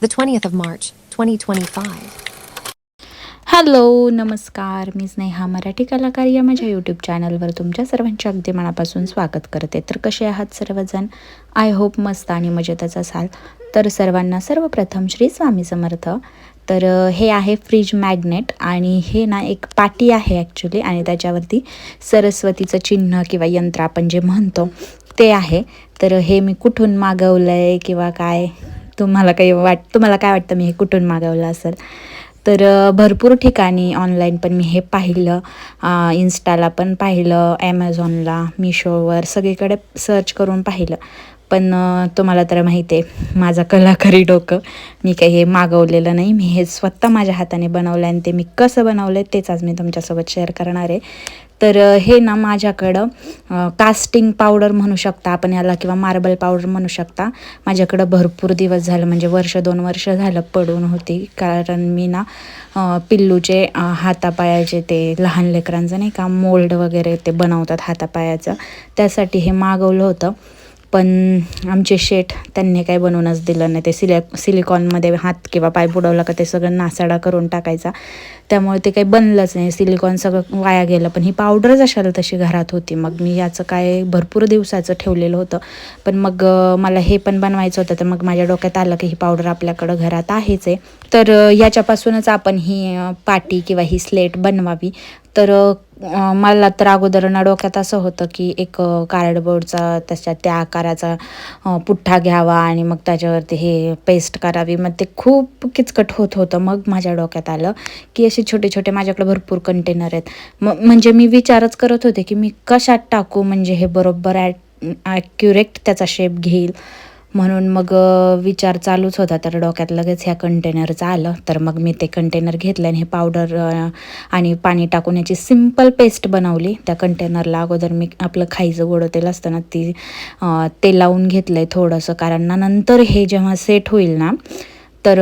the 20th of March, 2025. Hello नमस्कार. मी स्नेहा मराठी कलाकार या माझ्या यूट्यूब चॅनलवर तुमच्या सर्वांचे अगदी मनापासून स्वागत करते. तर कसे आहात सर्वजण? आय होप मस्त आणि मजेतच असाल. तर सर्वांना सर्वप्रथम श्री स्वामी समर्थ. तर हे आहे फ्रीज मॅग्नेट आणि हे ना एक पाटी आहे ॲक्च्युली आणि त्याच्यावरती सरस्वतीचं चिन्ह किंवा यंत्र आपण जे म्हणतो ते आहे. तर हे मी कुठून मागवलं आहे किंवा काय? तुम्हाला काही वाट तुम्हाला काय वाटतं मी हे कुठून मागवलं असेल? तर भरपूर ठिकाणी ऑनलाईन पण मी हे पाहिलं. इन्स्टाला पण पाहिलं ॲमेझॉनला मिशोवर सगळीकडे सर्च करून पाहिलं. पण तुम्हाला तर माहिती आहे माझा कलाकारी डोकं मी काही हे मागवलेलं नाही. मी हे स्वतः माझ्या हाताने बनवलं आणि ते मी कसं बनवलं तेच आज मी तुमच्यासोबत शेअर करणार आहे. तर हे ना माझ्याकडं कास्टिंग पावडर म्हणू शकता आपण याला किंवा मार्बल पावडर म्हणू शकता. माझ्याकडं भरपूर दिवस झालं म्हणजे वर्ष दोन वर्ष झालं पडून होती. कारण मी ना पिल्लूचे हातापायाचे ते लहान लेकरांचं नाही का मोल्ड वगैरे ते बनवतात हातापायाचं. त्यासाठी हे मागवलं होतं. पण आमचे शेठ त्यांनी काही बनवूनच दिलं नाही. ते सिले सिलिकॉनमध्ये हात किंवा पाय बुडवला का ते सगळं नासाडा करून टाकायचा. त्यामुळे ते काही बनलंच नाही. सिलिकॉन सगळं वाया गेलं. पण ही पावडरच अशाला तशी घरात होती. मग मी याचं काय भरपूर दिवसाचं ठेवलेलं होतं. पण मग मला हे पण बनवायचं होतं. तर मग माझ्या डोक्यात आलं की ही पावडर आपल्याकडं घरात आहेच आहे. तर याच्यापासूनच आपण ही पाटी किंवा ही स्लेट बनवावी. तर मला तर अगोदर ना डोक्यात असं होतं की एक कार्डबोर्डचा त्याच्या त्या आकाराचा पुठ्ठा घ्यावा आणि मग त्याच्यावरती हे पेस्ट करावी. मग ते खूप किचकट होत होतं. मग माझ्या डोक्यात आलं की असे छोटे छोटे माझ्याकडे भरपूर कंटेनर आहेत. म म्हणजे मी विचारच करत होते की मी कशात टाकू? म्हणजे हे बरोबर ॲट ॲक्युरेक्ट त्याचा शेप घेईल. म्हणून मग विचार चालूच होता. तर डोक्यात लगेच ह्या कंटेनरचं आलं. तर मग मी ते कंटेनर घेतलं आणि हे पावडर आणि पाणी टाकून याची सिंपल पेस्ट बनवली. त्या कंटेनरला अगोदर मी आपलं खायचं गोडं तेल असतं ना ती ते लावून घेतलं आहे थोडंसं. कारण ना नंतर हे जेव्हा सेट होईल ना तर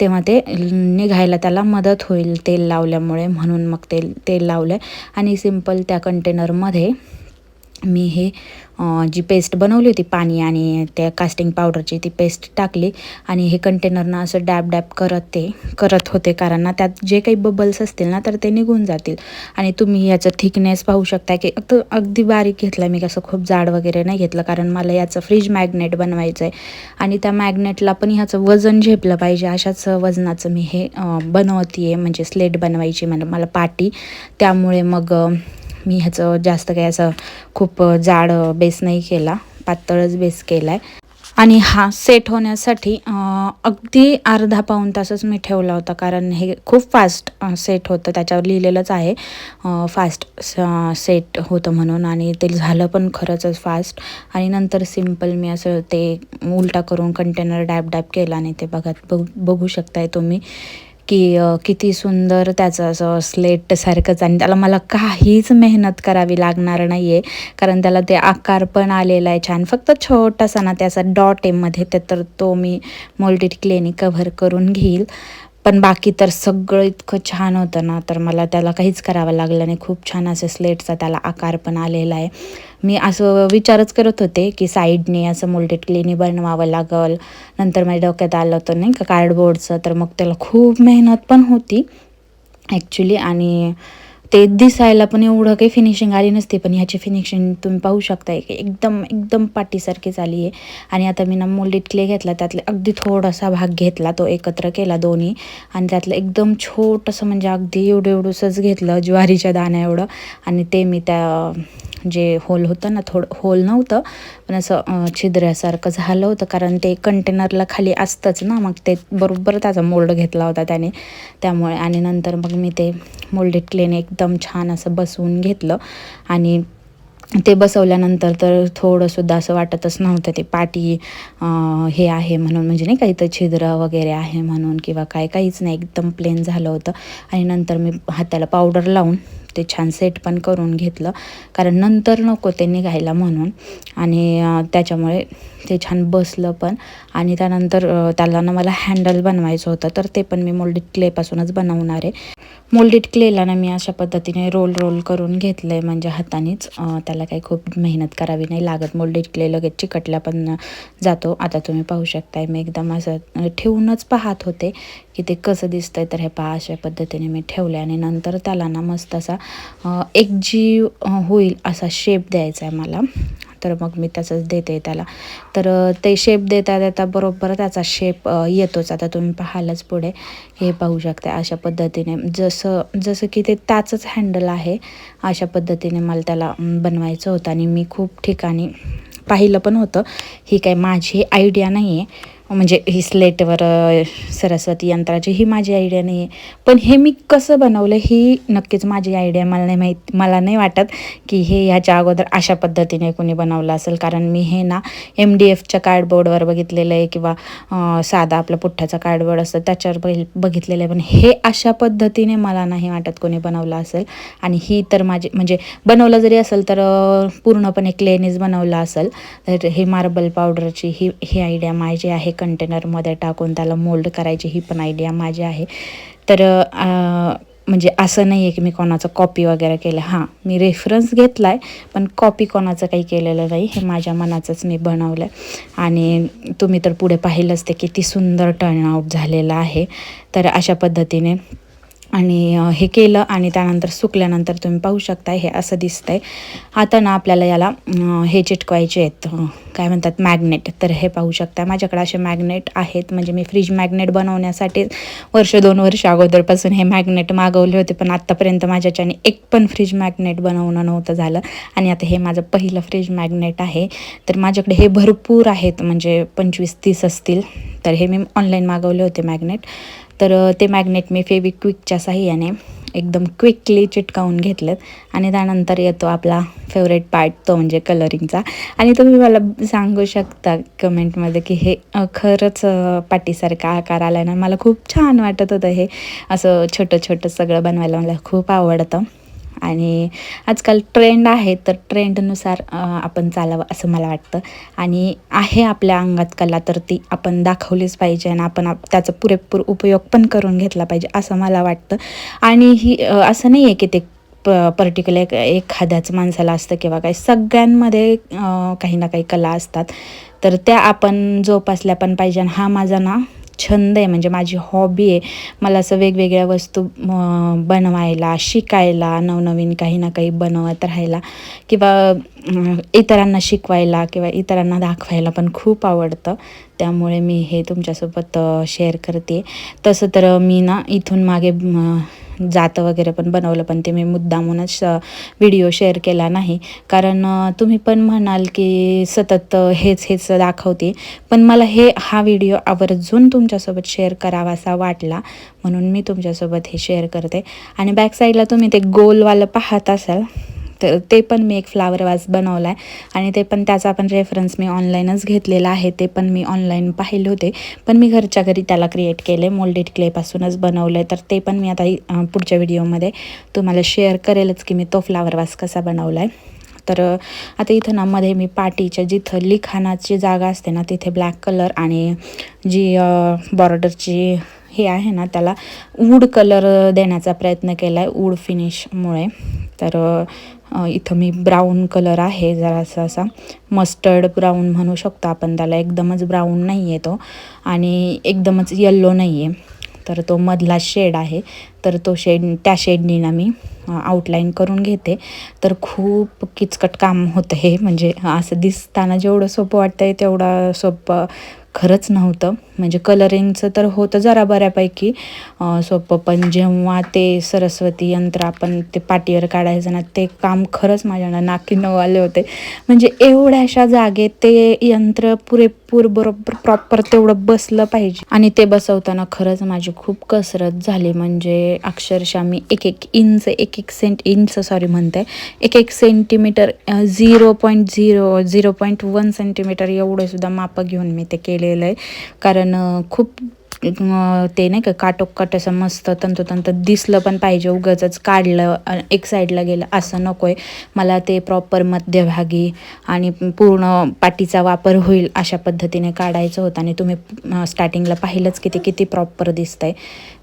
तेव्हा ते निघायला त्याला मदत होईल तेल लावल्यामुळे म्हणून मग तेल तेल लावलं आहे आणि सिंपल त्या कंटेनरमध्ये मी हे जी पेस्ट बनवली होती पाणी आणि त्या कास्टिंग पावडरची ती पेस्ट टाकली आणि हे कंटेनरनं असं डॅब डॅब करत ते करत होते. कारण ना त्यात जे काही बबल्स असतील ना तर ते निघून जातील. आणि तुम्ही याचं थिकनेस पाहू शकता की अगदी अगदी बारीक घेतलं मी. कसं खूप जाड वगैरे नाही घेतलं. कारण मला याचं फ्रीज मॅग्नेट बनवायचं आहे आणि त्या मॅग्नेटला पण ह्याचं वजन झेपलं पाहिजे. अशाच वजनाचं मी हे बनवते आहे म्हणजे स्लेट बनवायची मला मला पाटी. त्यामुळे मग मी ह्याचं जास्त काही असं खूप जाड बेस नाही केला. पातळच बेस केला आहे आणि हा सेट होण्यासाठी अगदी अर्धा पाऊण तासच मी ठेवला होता. कारण हे खूप फास्ट सेट होतं. त्याच्यावर लिहिलेलंच आहे फास्ट सेट होतं म्हणून. आणि ते झालं पण खरंच फास्ट आणि नंतर सिंपल मी असं ते उलटा करून कंटेनर डॅप डॅप केला. आणि ते बघत बघू बघू शकताय तुम्ही. की किती सुंदर त्याचं असं स्लेटसारखंच आणि त्याला मला काहीच मेहनत करावी लागणार नाही आहे कारण त्याला ते आकार पण आलेला आहे छान. फक्त छोटासा ना त्याचा डॉट आहे मध्ये ते तर तो मी मोल्टेड क्लेनी कव्हर करून घेईल. पण बाकी तर सगळं इतकं छान होतं ना तर मला त्याला काहीच करावं लागलं नाही. खूप छान असं स्लेटचा त्याला आकार पण आलेला आहे. मी असं विचारच करत होते की साईडने असं मोल्टेड बनवावं लागल. नंतर माझ्या डोक्यात आलं होतं नाही का कार्डबोर्डचं तर मग त्याला खूप मेहनत पण होती ॲक्च्युली आणि ते दिसायला पण एवढं काही फिनिशिंग आली नसते पण ह्याची फिनिशिंग तुम्ही पाहू शकताय की एकदम एकदम पाटीसारखीच आली आहे. आणि आता मी ना मोल्डेड क्ले घेतला त्यातले अगदी थोडासा भाग घेतला तो एकत्र केला दोन्ही. आणि त्यातलं एकदम छोटंसं म्हणजे अगदी एवढं एवढंसंच घेतलं ज्वारीच्या दाण्या एवढं. आणि ते मी त्या जे होल होतं ना थोडं होल नव्हतं पण असं छिद्र्यासारखं झालं होतं कारण ते कंटेनरला खाली असतंच ना मग ते बरोबर त्याचा मोल्ड घेतला होता त्याने. त्यामुळे आणि नंतर मग मी ते मोल्डेड क्लेने एकदम छान असं बसवून घेतलं. आणि ते बसवल्यानंतर तर थोडंसुद्धा असं वाटतच नव्हतं ते पाटी हे आहे म्हणून म्हणजे नाही का इथं छिद्र वगैरे आहे म्हणून किंवा काय काहीच नाही एकदम प्लेन झालं होतं. आणि नंतर मी हाताला पावडर लावून ते छान सेट पण करून घेतलं. कारण नंतर नको ते निघायला म्हणून. आणि त्याच्यामुळे ते छान बसलं पण. आणि त्यानंतर त्याला ना मला हँडल बनवायचं होतं. तर ते पण मी मोल्डेड क्लेपासूनच बनवणार आहे. मोल्डेड क्लेला ना मी अशा पद्धतीने रोल रोल करून घेतलं आहे म्हणजे हातानेच. त्याला काही खूप मेहनत करावी नाही लागत. मोल्डेड क्ले लगेच चिकटल्या पण जातो. आता तुम्ही पाहू शकताय मी एकदम असं ठेवूनच पाहत होते. की ते कसं दिसतंय तर हे पहा अशा पद्धतीने मी ठेवले आणि नंतर त्याला ना मस्त असा एक जीव होईल असा शेप द्यायचा आहे मला. तर मग मी त्याचंच देते त्याला. तर ते शेप देता देता बरोबर त्याचा शेप येतोच. आता तुम्ही पाहालच पुढे. हे पाहू शकता अशा पद्धतीने. जसं जसं की ते त्याचंच हँडल आहे अशा पद्धतीने मला त्याला बनवायचं होतं. आणि मी खूप ठिकाणी पाहिलं पण होतं. ही काही माझी आयडिया नाही आहे म्हणजे ही स्लेटवर सरस्वती यंत्राची ही माझी आयडिया नाही आहे पण हे मी कसं बनवलं ही नक्कीच माझी आयडिया मला नाही माहीत मला नाही वाटत की हे ह्याच्या अगोदर अशा पद्धतीने कोणी बनवलं असेल. कारण मी हे ना एम डी एफच्या कार्डबोर्डवर बघितलेलं आहे किंवा साधा आपला पुठ्ठाचा कार्डबोर्ड असतं त्याच्यावर बघ बघितलेलं आहे. पण हे अशा पद्धतीने मला नाही वाटत कोणी बनवलं असेल. आणि ही तर माझी म्हणजे बनवलं जरी असेल तर पूर्णपणे क्लेनीच बनवलं असेल. तर हे मार्बल पावडरची ही ही आयडिया माझी आहे. कंटेनरमध्ये टाकून त्याला मोल्ड करायची ही पण आयडिया माझी आहे. तर म्हणजे असं नाही आहे की मी कोणाचं कॉपी वगैरे केलं. हां मी रेफरन्स घेतला आहे पण कॉपी कोणाचं काही केलेलं नाही हे माझ्या मनाचंच मी बनवलं आहे आणि तुम्ही तर पुढे पाहिलंच ते किती सुंदर टर्नआउट झालेलं आहे. तर अशा पद्धतीने आणि हे केलं आणि त्यानंतर सुकल्यानंतर तुम्ही पाहू शकता हे असं दिसतंय. आता ना आपल्याला याला हे चिटकवायचे आहेत. काय म्हणतात मॅग्नेट. तर हे पाहू शकता माझ्याकडे असे मॅग्नेट आहेत. म्हणजे मी फ्रीज मॅग्नेट बनवण्यासाठी वर्ष दोन वर्ष अगोदरपासून हे मॅग्नेट मागवले होते. पण आत्तापर्यंत माझ्याच्याने एक पण फ्रीज मॅग्नेट बनवणं नव्हतं झालं. आणि आता हे माझं पहिलं फ्रीज मॅग्नेट आहे. तर माझ्याकडे हे भरपूर आहेत. म्हणजे पंचवीस तीस असतील. तर हे मी ऑनलाईन मागवले होते मॅग्नेट. तर ते मॅग्नेट मी फेविक्विकच्या साह्याने एकदम क्विकली चिटकावून घेतलेत आणि त्यानंतर येतो आपला फेवरेट पार्ट तो म्हणजे कलरिंगचा आणि तुम्ही मला सांगू शकता कमेंटमध्ये की हे खरंच पाटीसारखा आकार आला ना मला खूप छान वाटत होतं हे. असं छोटं छोटं सगळं बनवायला मला खूप आवडतं. आणि आजकाल ट्रेंड आहे तर ट्रेंडनुसार आपण चालावं असं मला वाटतं. आणि आहे आपल्या अंगात कला तर ती आपण दाखवलीच पाहिजे आणि आपण आप- त्याचा पुरेपूर उपयोग पण करून घेतला पाहिजे असं मला वाटतं. आणि ही असं नाही आहे की ते प पर्टिक्युलर एक एखाद्याच माणसाला असतं किंवा काही सगळ्यांमध्ये काही ना काही कला असतात. तर त्या आपण जोपासल्या पण पाहिजे आणि हा माझा ना छंद आहे. म्हणजे माझी हॉबी आहे. मला असं वेगवेगळ्या वस्तू बनवायला शिकायला नवनवीन काही ना काही बनवत राहायला किंवा इतरांना शिकवायला किंवा इतरांना दाखवायला पण खूप आवडतं. त्यामुळे मी हे तुमच्यासोबत शेअर करते. तसं तर मी ना इथून मागे म, जातं वगैरे पण बनवलं पण ते मी मुद्दामूनच व्हिडिओ शेअर केला नाही. कारण तुम्ही पण म्हणाल की सतत हेच हेच दाखवते. पण मला हे हा व्हिडिओ आवर्जून तुमच्यासोबत शेअर करावासा वाटला. म्हणून मी तुमच्यासोबत हे शेअर करते. आणि बॅक साईडला तुम्ही ते गोलवालं पाहत असाल तर ते पण मी एक फ्लावर वाज बनवला आहे आणि ते पण त्याचा पण रेफरन्स मी ऑनलाईनच घेतलेला आहे. ते पण मी ऑनलाईन पाहिले होते. पण मी घरच्या घरी त्याला क्रिएट केले मोल्डेड क्लेपासूनच बनवलं आहे तर ते पण मी आता पुढच्या व्हिडिओमध्ये तुम्हाला शेअर करेलच की मी तो फ्लावर वास कसा बनवला आहे तर आता इथं ना मध्ये मी पाटीच्या जिथं लिखाणाची जागा असते ना तिथे ब्लॅक कलर आणि जी बॉर्डरची हे आहे ना त्याला वूड कलर देण्याचा प्रयत्न केला आहे वूड फिनिशमुळे तर इथं मी ब्राऊन कलर आहे जरासा असा मस्टर्ड ब्राऊन म्हणू शकतो आपण त्याला. एकदमच ब्राऊन नाही आहे तो. आणि एकदमच यल्लो नाही आहे तर तो मधला शेड आहे. तर तो शेड त्या शेडनीनं मी आउटलाईन करून घेते. तर खूप किचकट काम होतं हे. म्हणजे असं दिसताना जेवढं सोपं वाटतं आहे तेवढं सोपं खरंच नव्हतं. म्हणजे कलरिंगचं तर होतं जरा बऱ्यापैकी. सोपं. पण जेव्हा ते सरस्वती यंत्र आपण ते पाटीवर काढायचं ना ते काम खरंच माझ्या नाकी नऊ आले होते. म्हणजे एवढ्याशा जागेत ते यंत्र पुरेपूर बरोबर प्रॉपर तेवढं बसलं पाहिजे. आणि ते बसवताना खरंच माझी खूप कसरत झाली. म्हणजे अक्षरशः मी एक एक इंच एक एक सेंट इंच सॉरी म्हणते. एक एक centimetre zero point zero zero point one centimetre एवढंसुद्धा मापं घेऊन मी ते केलेलं आहे. कारण खूप ते नाही का काटोकाट असं मस्त तंतोतंत दिसलं पण पाहिजे उगाचच काढलं एक साईडला गेलं असं नको आहे मला ते प्रॉपर मध्यभागी आणि पूर्ण पाटीचा वापर होईल अशा पद्धतीने काढायचं होतं आणि तुम्ही स्टार्टिंगला पाहिलंच की ते किती प्रॉपर दिसतंय.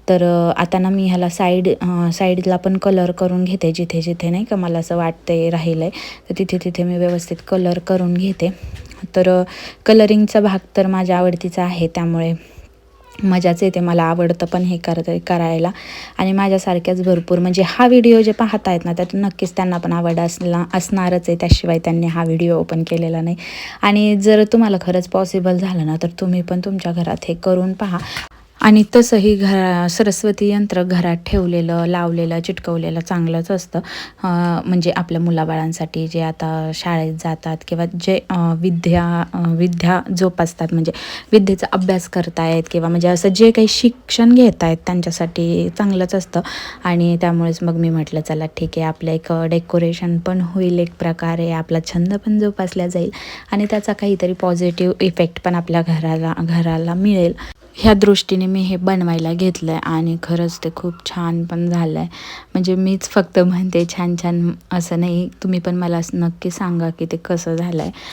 तर आता ना मी ह्याला साईड साईडला पण कलर करून घेते जिथे जिथे नाही का मला असं वाटतंय राहिलं आहे तर तिथे तिथे मी व्यवस्थित कलर करून घेते. तर कलरिंगचा भाग तर माझ्या आवडतीचा आहे त्यामुळे मजाच येते मला आवडतं पण हे करत करायला. आणि माझ्यासारख्याच भरपूर म्हणजे हा व्हिडिओ जे पाहत आहेत ना त्यात नक्कीच त्यांना पण आवड असला असणारच आहे. त्याशिवाय त्यांनी हा व्हिडिओ ओपन केलेला नाही. आणि जर तुम्हाला खरंच पॉसिबल झालं ना तर तुम्ही पण तुमच्या घरात हे करून पहा. आणि तसंही घरा सरस्वती यंत्र घरात ठेवलेलं लावलेलं चिटकवलेलं चांगलंच असतं. म्हणजे आपल्या मुलाबाळांसाठी जे आता शाळेत जातात किंवा जे विद्या विद्या जोपासतात म्हणजे विद्येचा अभ्यास करतायत किंवा म्हणजे असं जे काही शिक्षण घेत आहेत त्यांच्यासाठी चांगलंच असतं. आणि त्यामुळेच मग मी म्हटलं चला ठीक आहे आपलं एक डेकोरेशन पण होईल एक प्रकारे आपला छंद पण जोपासला जाईल. आणि त्याचा काहीतरी पॉझिटिव्ह इफेक्ट पण आपल्या घराला घराला मिळेल. ह्या दृष्टीने मी हे बनवायला घेतलं आहे आणि खरंच ते खूप छान पण झालं आहे म्हणजे मीच फक्त म्हणते छान छान असं नाही. तुम्ही पण मला नक्की सांगा की ते कसं झालं आहे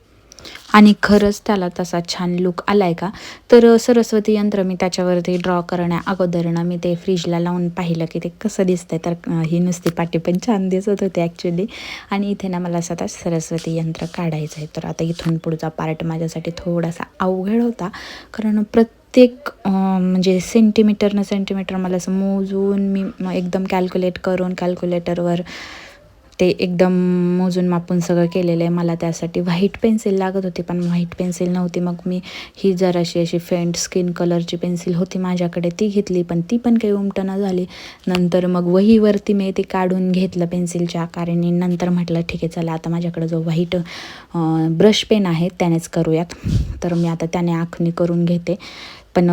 आणि खरंच त्याला तसा छान लुक आला आहे का? तर सरस्वती यंत्र मी त्याच्यावरती ड्रॉ करण्या अगोदरनं मी ते फ्रीजला लावून पाहिलं की ते कसं दिसतंय. तर ही नुसती पाटी पण छान दिसत होते ॲक्च्युली आणि इथे ना मला असं आता सरस्वती यंत्र काढायचं आहे तर आता इथून पुढचा पार्ट माझ्यासाठी थोडासा अवघड होता. कारण प्रत्येक प्रत्येक म्हणजे सेंटीमीटरनं सेंटीमीटर मला असं मोजून मी एकदम कॅल्क्युलेट करून कॅल्क्युलेटरवर ते एकदम मोजून मापून सगळं केलेलं आहे. मला त्यासाठी व्हाईट पेन्सिल लागत होती पण व्हाईट पेन्सिल नव्हती. मग मी ही जराशी अशी फेंट स्किन कलरची पेन्सिल होती माझ्याकडे ती घेतली पण ती पण काही उमटणं झाली. नंतर मग वहीवरती मी ते काढून घेतलं पेन्सिलच्या आकाराने. नंतर म्हटलं ठीक आहे चला आता माझ्याकडे जो व्हाईट ब्रश पेन आहे त्यानेच करूयात. तर मी आता त्याने आखणी करून घेते. पण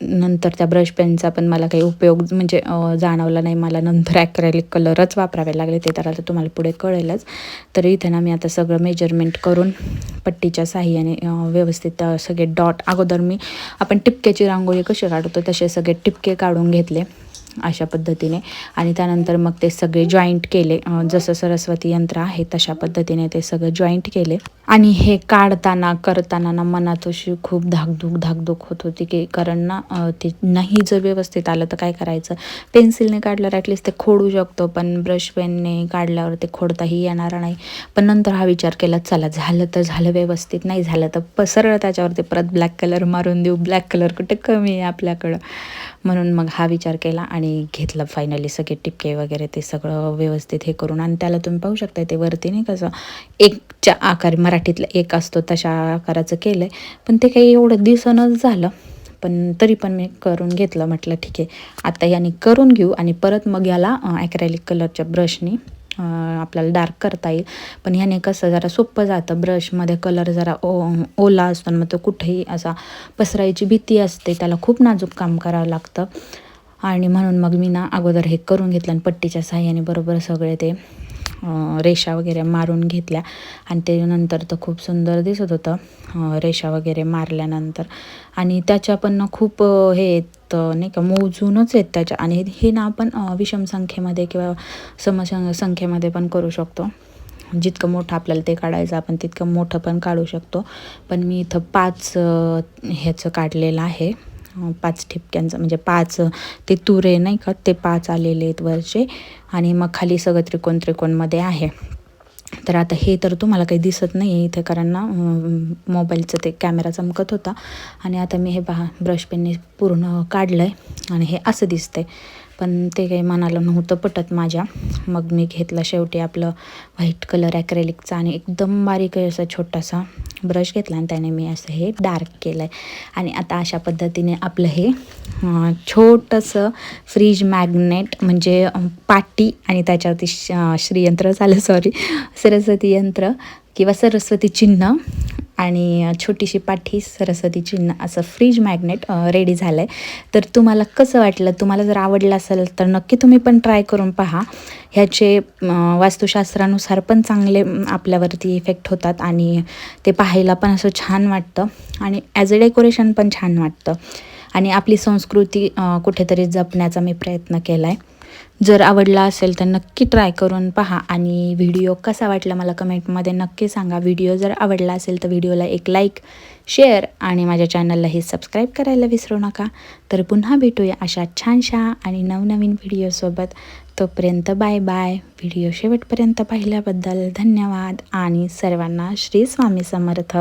नंतर त्या ब्रश पेनचा पण मला काही उपयोग म्हणजे जाणवला नाही. मला नंतर ॲक्रेलिक कलरच वापरावे लागले. ते तर आता तुम्हाला पुढे कळेलच. तर इथे ना मी आता सगळं मेजरमेंट करून पट्टीच्या साह्याने व्यवस्थित सगळे डॉट अगोदर मी आपण टिपक्याची रांगोळी कशी काढतो तसे सगळे टिपके काढून घेतले. अशा पद्धतीने. आणि त्यानंतर मग ते सगळे जॉईंट केले. जसं सरस्वती यंत्र आहे तशा पद्धतीने ते सगळं जॉईंट केले. आणि हे काढताना करताना ना मनात अशी खूप धाकधूक धाकधूक होत होती की कारण ना ते नाही जर व्यवस्थित आलं तर काय करायचं? पेन्सिलने काढल्यावर ॲटलिस्ट ते खोडू शकतो पण ब्रश पेनने काढल्यावर ते खोडताही येणार नाही. पण नंतर हा विचार केला चला झालं तर झालं व्यवस्थित नाही झालं तर सरळ त्याच्यावरती परत ब्लॅक कलर मारून देऊ. ब्लॅक कलर कुठे कमी आहे आपल्याकडं? म्हणून मग हा विचार केला आणि घेतलं फायनली सगळे टिपके वगैरे ते सगळं व्यवस्थित हे करून आणि त्याला तुम्ही पाहू शकता ते वरती नाही कसं एकच्या आकार मराठीतला एक असतो तशा आकाराचं केलं आहे पण ते काही एवढं दिसणंच झालं. पण तरी पण मी करून घेतलं. म्हटलं ठीक आहे आता याने करून घेऊ आणि परत मग याला ॲक्रॅलिक कलरच्या ब्रशनी आपल्याला डार्क करता येईल. पण ह्याने कसं जरा सोपं जातं. ब्रशमध्ये कलर जरा ओ ओला असतो आणि मग तो कुठेही असा पसरायची भीती असते. त्याला खूप नाजूक काम करावं लागतं. आणि म्हणून मग मी ना अगोदर हे करून घेतलं आणि पट्टीच्या साह्याने बरोबर सगळे ते रेषा वगैरे मारून घेतल्या. आणि ते नंतर तर खूप सुंदर दिसत होतं रेषा वगैरे मारल्यानंतर. आणि त्याच्या पण खूप हे नाही का मोजूनच आहेत त्याच्या आणि हे ना आपण विषम संख्येमध्ये किंवा सम संख्येमध्ये पण करू शकतो. जितकं मोठं आपल्याला ते काढायचं आपण तितकं मोठं पण काढू शकतो. पण मी इथं पाच ह्याचं काढलेलं आहे. पाच ठिपक्यांचं म्हणजे पाच ते तुरे नाही का ते पाच आलेले आहेत वरचे आणि मग खाली सगळं त्रिकोण त्रिकोणमध्ये आहे. तर आता हे तर तुम्हाला काही दिसत नाही आहे इथे कारण ना मोबाईलचं ते कॅमेरा चमकत होता. आणि आता मी हे पहा ब्रश पेनने पूर्ण काढलं आहे आणि हे असं दिसतं आहे पण ते काही मनाला नव्हतं पटत माझ्या. मग मी घेतलं शेवटी आपलं व्हाईट कलर ॲक्रेलिकचा आणि एकदम बारीक असा छोटासा ब्रश घेतला आणि त्याने मी असं हे डार्क केलं आहे आणि आता अशा पद्धतीने आपलं हे छोटंसं फ्रीज मॅग्नेट म्हणजे पाटी आणि त्याच्यावरती श श्रीयंत्र झालं सॉरी सरस्वती यंत्र किंवा सरस्वती चिन्ह आणि छोटीशी पाठी सरस्वती चिन्ह असं फ्रीज मॅग्नेट रेडी झालं आहे तर तुम्हाला कसं वाटलं? तुम्हाला जर आवडलं असेल तर नक्की तुम्ही पण ट्राय करून पहा. ह्याचे वास्तुशास्त्रानुसार पण चांगले आपल्यावरती इफेक्ट होतात आणि ते पाहायला पण असं छान वाटतं. आणि ॲज अ डेकोरेशन पण छान वाटतं. आणि आपली संस्कृती कुठेतरी जपण्याचा मी प्रयत्न केला आहे जर आवडला असेल तर नक्की ट्राय करून पहा. आणि व्हिडिओ कसा वाटला मला कमेंटमध्ये नक्की सांगा. व्हिडिओ जर आवडला असेल तर व्हिडिओला एक लाईक शेअर आणि माझ्या चॅनललाही सबस्क्राईब करायला विसरू नका. तर पुन्हा भेटूया अशा छानशा आणि नवनवीन व्हिडिओसोबत तोपर्यंत बाय बाय व्हिडिओ शेवटपर्यंत पाहिल्याबद्दल धन्यवाद आणि सर्वांना श्री स्वामी समर्थ.